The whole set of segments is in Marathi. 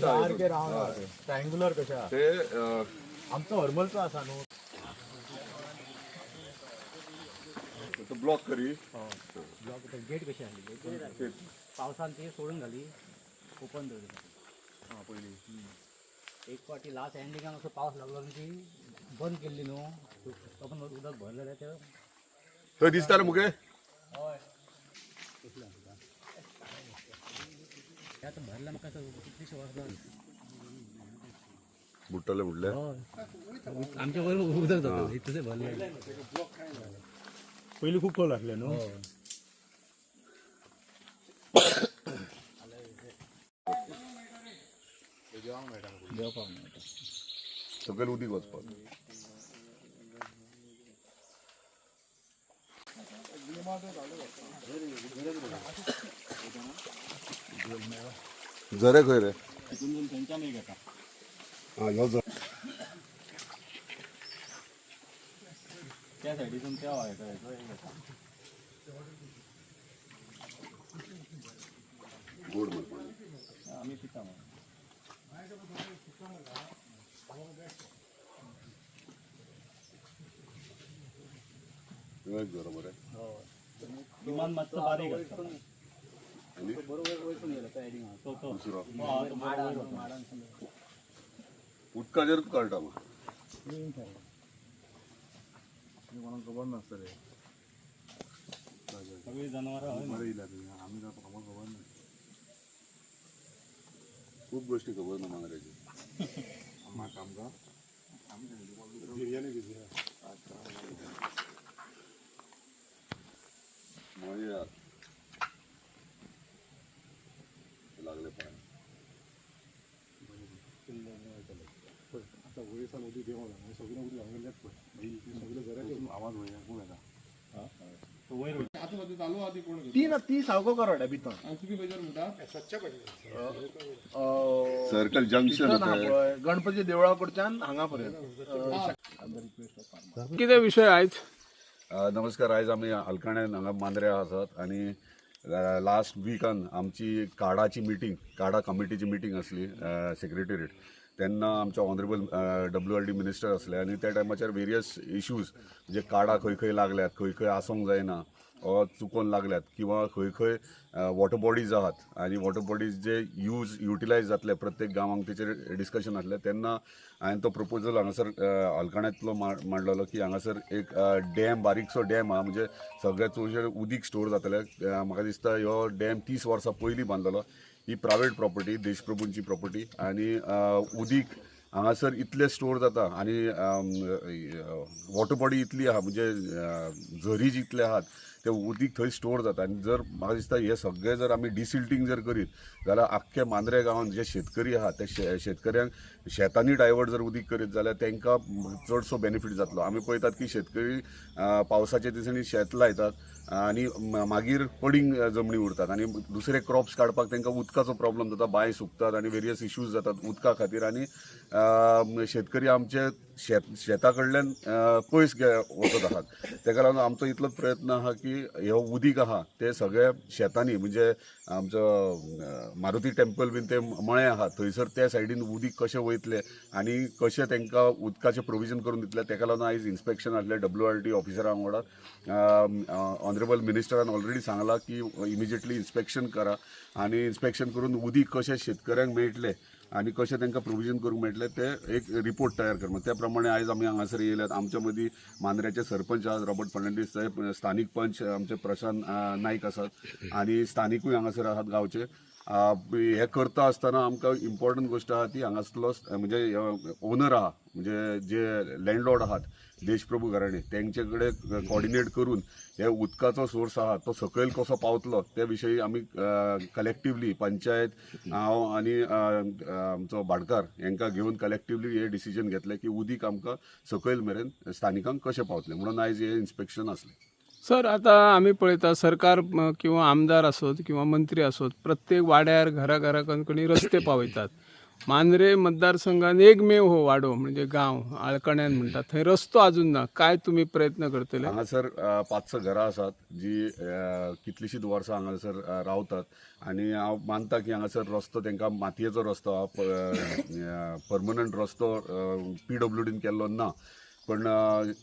सारखे रावंड ट्रायंगुलर कशा? ते आमचो हरमलचो आसा न्हू तो ब्लॉक करी. गेट कशी आली पावसान ती सोडून घाली ओपन दवरली पयली एक फाटी लास्ट एंडिंगान असो पावस लागलो ती बंद केल्ली न्हू पण उदक भरलें जाल्यार ते थंय दिसता रे मुगे ते आतां भरलें म्हाका असं कितलीशी वाजलो बुट्टले बुडले आमच्या बरोबर उदक जाता तसे भरले पयलीं खूब खोल आसले न्हू देवपाक मेळटा सकयल उदीक वचपाक झरे खंय रे हा ह्यो झर त्या सायडीतून त्या व्हायचा येता गोड म्हणून आम्ही पिता मग ह्यो एक बरोबर आहे। विमान मातसो बारीक तो तो दुसरो. हो, तो. उदकाचेरूच कळटा नासतले सगळी जनावरां हय ना खूप गोष्टी खबर ना मांगऱ्याची म्हाका आमकां बिर्याणी बिर्याणी माझे यार लागले पाय आता लागले सगळे सगळे घराचे आवाज वयना कोण येता तो ना सावको भितर सर्कल जंक्शन गणपती देवळा कडच्यान हांगा पर्यंत कितें विशय आयज नमस्कार आयज आमी हलकाण्यान हांगा मांद्र्या आसात आनी लास्ट विकान आमची काडाची मिटींग काडा कमिटीची मिटींग आसली सेक्रेटरीट तेन्ना आमचे honourable W R D minister आसले आनी त्या टायमाचेर वेरियस इश्यूज जे काडा खंय खंय लागल्यात खंय खंय आसोंक जायना वा चुकोन लागल्यात किंवा खंय खंय वॉटर बॉडीज आहात आनी वॉटर बॉडीज जे यूज युटिलायज जातले प्रत्येक गांवांक तेचेर डिस्कशन आसलें तेन्ना हांवें तो प्रपोजल हांगासर अ, हलकाण्यांतलो मा- मांडलेलो की हांगासर एक डॅम बारीकसो डॅम आहा म्हणजे सगळ्या चडशे उदीक स्टोर जातले म्हाका दिसता हो डॅम तीस वर्सां पयलीं बांदलेलो ही प्रायवेट प्रॉपर्टी देशप्रभूंची प्रॉपर्टी आनी उदीक हांगासर इतले स्टोर जाता. आनी वॉटर बॉडी इतली आहा म्हणजे झरी जितले आहात ते उदीक थंय स्टोर जाता. आनी जर म्हाका दिसता हे सगळे जर आमी डिसिल्टींग जर करीत जाल्यार आख्खे मांद्रे गांवांत जे शेतकरी आहात ते शे- शेतकऱ्यांक शेतांनी डायवर्ट जर उदीक करीत जाल्यार तांकां चडसो बेनिफीट जातलो. आमी पळयतात की शेतकरी पावसाच्या दिसांनी शेत लायतात आनी मागीर पडींग जमनी उरतात आनी दुसरे क्रॉप्स काडपाक तांकां उदकाचो प्रॉब्लम जाता बांय सुकतात आनी वेरियस इश्यूज जातात उदका खातीर. आनी शेतकरी आमचे शेत शेता कडल्यान पयस वचत आहात. तेका लागून आमचो इतलोच प्रयत्न आहा की हे उदीक आहा ते सगळे शेतांनी म्हणजे आमचो मारुती टेम्पल बीन ते मळे आहात थंयसर त्या सायडीन उदीक कशें वयतले आनी कशें तांकां उदकाचें प्रोविजन करून दितले ताका लागून आयज इन्स्पेक्शन आसलें डब्ल्यू आर टी ऑफिसरां वांगडा ऑनरेबल मिनिस्टरान ऑलरेडी सांगला की इमिजिएटली इन्स्पेक्शन करा आनी इन्स्पेक्शन करून उदीक कशें शेतकऱ्यांक मेळटलें आनी कशें तांकां प्रोविजन करूंक मेळटलें ते एक रिपोर्ट तयार करता त्या प्रमाणे आयज आमी हांगासर येयल्यात. आमच्या मदीं मांद्र्याचे सरपंच आहात रॉबर्ट फर्नांडीस साहेब स्थानीक पंच आमचे प्रशांत नायक आसात आनी स्थानिकूय हांगासर आहात गांवचे. हे करता आसतना आमकां इम्पॉर्टंट गोश्ट आहा ती हांगासलो म्हणजे ओनर आहा म्हणजे जे लँडलॉर्ड आहात देशप्रभू घराणे तेंचे कडेन कॉर्डिनेट करून हे उदकाचो सोर्स आहा तो सकयल कसो पावतलो त्या विशयी आमी कलेक्टिवली पंचायत हांव आनी आमचो भाटकार हांकां घेवन कलेक्टिवली हे डिसिजन घेतलें की उदीक आमकां सकयल मेरेन स्थानिकांक कशें पावतलें म्हणून आयज हे इन्स्पेक्शन आसलें सर आता आम्ही पळयता सरकार किंवा आमदार असोत किंवा मंत्री असोत प्रत्येक वाड्यार घरा घरा रस्ते पावयतात मांद्रे मतदारसंघात एकमेव हो वाडो म्हणजे गांव आळकण्यान म्हणतात. थंय रस्तो अजून ना काय तुम्ही प्रयत्न करतले? हांगासर अ, पांच स घरां आसात जी अ, कितलींशींच वर्सां हांगासर रावतात. आनी हांव मानता की हांगासर रस्तो तांकां मातयेचो रस्तो हा परमनंट रस्तो पी डब्ल्यू डीन केल्लो ना. पण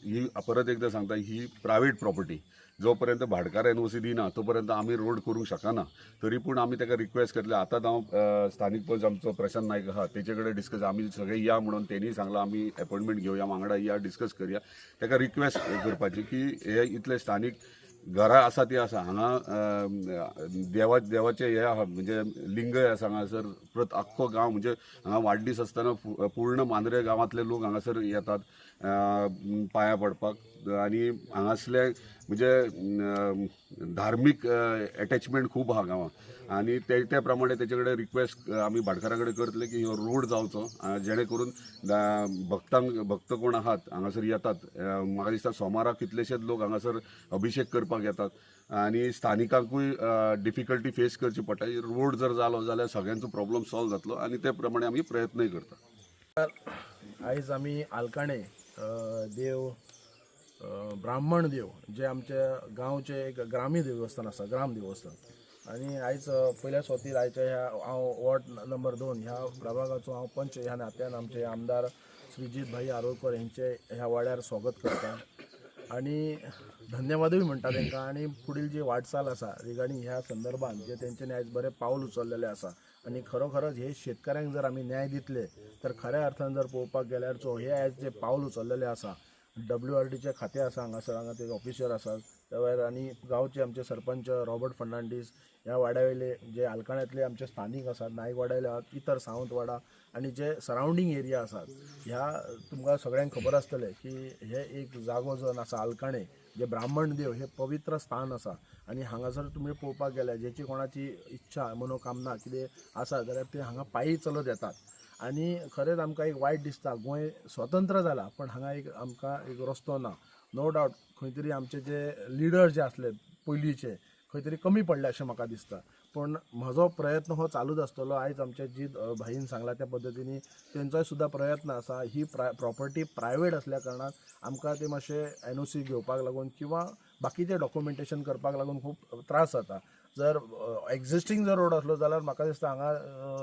ही परत एकदा सांगता ही प्रायवेट प्रॉपर्टी. जो पर्यंत भाडकार एन ओ सी दिना तो पर्यंत आमी रोड करूंक शकना तरी पूण आमी ताका रिक्वेस्ट करतले आतांच हांव स्थानीक पंच आमचो प्रशांत नायक आहा तेचे कडेन डिस्कस आमी सगळे या म्हणून तेणीय सांगलां आमी अपॉइंटमेंट घेवया वांगडा या डिस्कस करया. ताका रिक्वेस्ट करपाची की हे इतले स्थानीक घरां आसा ती आसा हांगा देवा देवाचे हे आहा म्हणजे लिंगय आसा हांगासर. परत आख्खो गांव म्हणजे हांगा वाडदीस आसतना पूर्ण मांद्रे गांवांतले लोक हांगासर येतात पांयां पांया पडपाक. आनी हांगासले म्हणजे धार्मीक एटॅचमेंट खूब आहा गांवांत. आनी ते त्या प्रमाणे तेचे कडेन रिक्वेस्ट आमी भाटकारा कडेन करतले की हो रोड जावचो जेणे करून भक्तांक भक्त कोण आहात हांगासर येतात. म्हाका दिसता सोमाराक कितलेशेच लोक हांगासर अभिशेक करपाक येतात आनी स्थानिकांकूय डिफिकल्टी फेस करची पडटा रोड जर जालो जाल्यार सगळ्यांचो प्रॉब्लम सॉल्व जातलो आनी ते प्रमाणे आमी प्रयत्नय करतात आयज आमी आलकाणे देव ब्राह्मण देव जे आमच्या गांवचे एक ग्रामी देवस्थान आसा ग्राम देवस्थान. आनी आयज पयल्या सुवातीर आयच्या ह्या हांव वॉर्ड नंबर दोन ह्या प्रभागाचो हांव पंच ह्या नात्यान आमचे आमदार श्रीजीत भाई आरोलकर हेंचे ह्या वाड्यार स्वागत करता. आनी धन्यवादूय म्हणटा तांकां आनी पुढील जी वाटचाल आसा रिगार्डींग ह्या संदर्भान जे तेंच्यांनी आयज बरें पावल उचललेलें आसा आनी खरोखरच हे शेतकऱ्यांक जर आमी न्याय दितले तर खऱ्या अर्थान जर पळोवपाक गेल्यार हे आयज जे पावल उचललेलें आसा डब्ल्यू आर डीचे खातें आसा हांगासर हांगा ते ऑफिसर आसात त्या भायर आनी गांवचे आमचे सरपंच रॉबर्ट फर्नांडीस ह्या वाड्यावयले जे आलकाण्यांतले आमचे स्थानीक आसात नायक वाड्यावयले आसात इतर सावंतवाडा आनी जे सरावंडींग एरिया आसात ह्या तुमकां सगळ्यांक खबर आसतलें की हे एक जागो जो आसा आलकाणे जे ब्राह्मण देव हे पवित्र स्थान आसा आनी हांगासर तुमी पळोवपाक गेल्यार जेची कोणाची इच्छा मनोकामना कितें आसा जाल्यार ते हांगा पायी चलत येतात. आनी खरेंच आमकां एक वायट दिसता गोंय स्वतंत्र जाला पण हांगा एक आमकां एक रस्तो ना. नो डावट खंय तरी आमचे जे लिडर जे आसले पयलींचे खंय तरी कमी पडले अशें म्हाका दिसता. पूण म्हजो प्रयत्न हो चालूच आसतलो आयज आमच्या जी भाईन सांगला त्या पद्दतीन तेंचोय सुद्दां प्रयत्न आसा ही प्राय प्रॉपर्टी प्रायवेट असल्या कारणान आमकां ते मातशे एन ओ सी घेवपाक लागून किंवा बाकीचें डॉक्युमेंटेशन करपाक लागून खूब त्रास जाता. जर एक्झिस्टींग जर रोड असलो जाल्यार म्हाका दिसता हांगा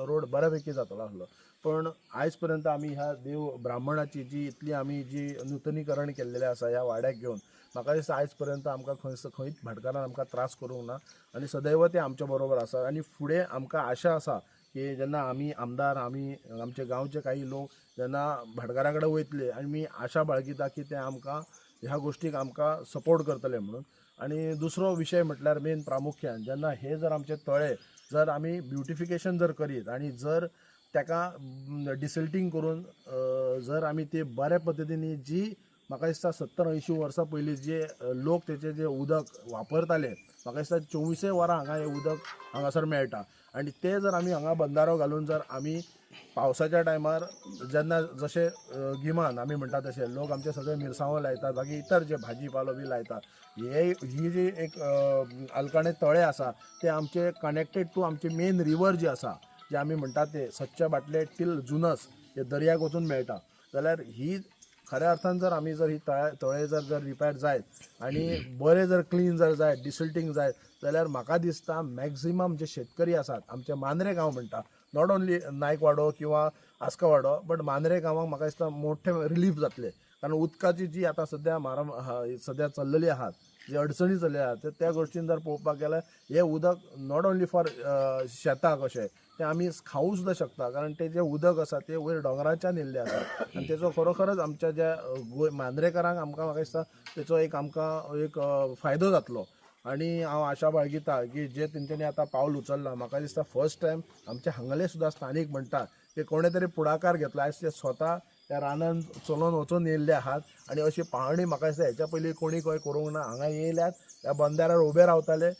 रोड बऱ्यापैकी जातलो आसलो पण आयज पर्यंत आमी ह्या देव ब्राह्मणाची जी इतली आमी जी नूतनीकरण केल्लेलें आसा ह्या वाड्याक घेवन म्हाका दिसता आयज पर्यंत आमकां खंय खंयच भाटकारान आमकां त्रास करूंक ना. आनी सदैव ते आमच्या बरोबर आसा आनी फुडें आमकां आशा आसा की जेन्ना आमी आमदार आमी आमचे गांवचे काही लोक जेन्ना भाटकारा कडेन वयतले आनी मी आशा बाळगिता की ते आमकां ह्या गोश्टीक आमकां सपोर्ट करतले म्हणून आनी दुसरो विशय म्हटल्यार मेन प्रामुख्यान जेन्ना हे जर आमचे तळे जर आमी ब्युटिफिकेशन जर करीत आनी जर ताका डिसिल्टींग करून जर आमी ते बऱ्या पद्दतीन जी म्हाका दिसता सत्तर अंयशीं वर्सां पयलीं जे लोक तेचे जे उदक वापरताले म्हाका दिसता चोवीसय वरां हांगा हें उदक हांगासर मेळटा. आनी ते जर आमी हांगा बंदारो घालून जर आमी पावसाच्या टायमार जेन्ना जशे गिमान आमी म्हणटा तशे लोक आमचे सगळे मिरसांगो लायतात बाकी इतर जे भाजी पालो बी लायतात. हे ही जी एक अ, अलकाणे तळे आसा ते आमचे कनेक्टेड टू आमचे मेन रिवर जे आसा जे आमी म्हणटात ते सच्चे बाटले टील जुनस हे दर्याक वचून मेळटा. जाल्यार ही खऱ्या अर्थान जर आमी जर ही तळ्या तळे जर जर रिपेर जायत आनी बरे जर क्लीन जर जायत डिसल्टींग जायत जाल्यार म्हाका दिसता मॅक्झिमम जे शेतकरी आसात आमचे मांद्रे गांव म्हणटा नॉट ओन्ली नायकवाडो किंवा आस्कावाडो बट मांद्रे गांवांक म्हाका दिसता मोठे रिलीफ जातले. कारण उदकाची जी आतां सद्या मारम सद्या चल्लेली आहात जे अडचणी चल्ले आहात त्या गोश्टीन जर पळोवपाक गेल्यार हे उदक नॉट ओन्ली फॉर शेताक अशें तें आमी खावूं सुद्दां शकता. कारण तें जें उदक आसा तें वयर डोंगराच्यान येल्ले आसा. आनी तेचो खरोखरच आमच्या ज्या गोंय मांद्रेकारांक आमकां म्हाका दिसता तेचो एक आमकां एक फायदो जातलो. आनी हांव आशा बाळगिता की जे तेंच्यांनी आतां पावल उचललां म्हाका दिसता फर्स्ट टायम आमचे हांगले सुद्दां स्थानीक म्हणटा की कोणे तरी पुढाकार घेतला आयज ते स्वता त्या रानान चलोन वचून येयल्ले आहात. आनी अशी पाहणी म्हाका दिसता हेच्या पयलीं कोणी खंय करूंक ना हांगा येयल्यात त्या बंदारार उबे रावताले.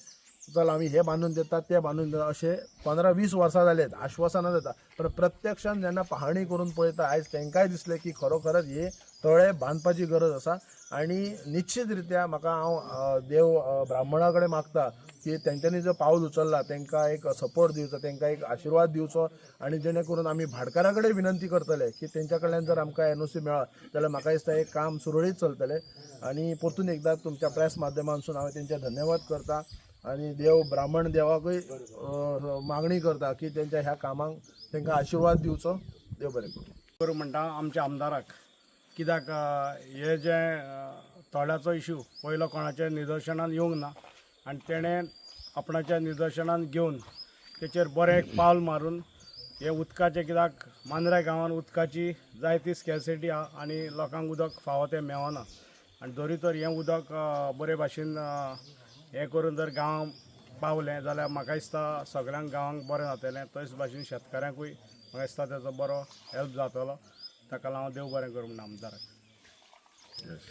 चल आम्ही हे बांधून देतात ते बांधून देतात. असे पंदरा वीस वर्सां जालेत आश्वासनां जाता पण प्रत्यक्षान जेन्ना पाहणी करून पळयता आयज तेंकाय दिसलें की खरोखरच हे तळे बांदपाची गरज आसा आणि निश्चीत रित्या म्हाका हांव देव ब्राह्मणा कडेन मागता की तेंच्यांनी जो पावल उचलला तेंकां एक सपोर्ट दिवचो तेंकां एक आशिर्वाद दिवचो. आणि जेणे करून आमी भाटकारा कडेन विनंती करतले की तेंच्या कडल्यान जर आमकां एन ओ सी मेळत जाल्यार म्हाका दिसता एक काम सुरळीत चलतलें. आणि परतून एकदा तुमच्या प्रेस माध्यमांतसून हांव तेंचे धन्यवाद करता. आणि देव ब्राह्मण देवाकूय मागणी करता की तेंच्या ह्या कामांक तेंकां आशिर्वाद दिवचो. देव बरें करूं. करूं म्हणटा आमच्या आमदाराक. कित्याक हे जे अ, इश्यू पयलो कोणाच्या निदर्शनान येवंक ना. आनी तेणें आपणाच्या निदर्शनान घेवन तेचेर बरें एक पावल मारून हे उदकाचे कित्याक मांद्रे गांवांत उदकाची जायती स्कॅसिटी आहा आनी लोकांक उदक फावो तें मेळना. आनी धरी तर हें उदक बरे भाशेन हें करून जर गांवांक पावलें जाल्यार म्हाका दिसता सगळ्यांक गांवांक बरें जातलें तशेंच भाशेन शेतकाऱ्यांकूय म्हाका दिसता तेजो बरो हेल्प जातलो. ताका लागून देव बरें करूं म्हणून आमदाराक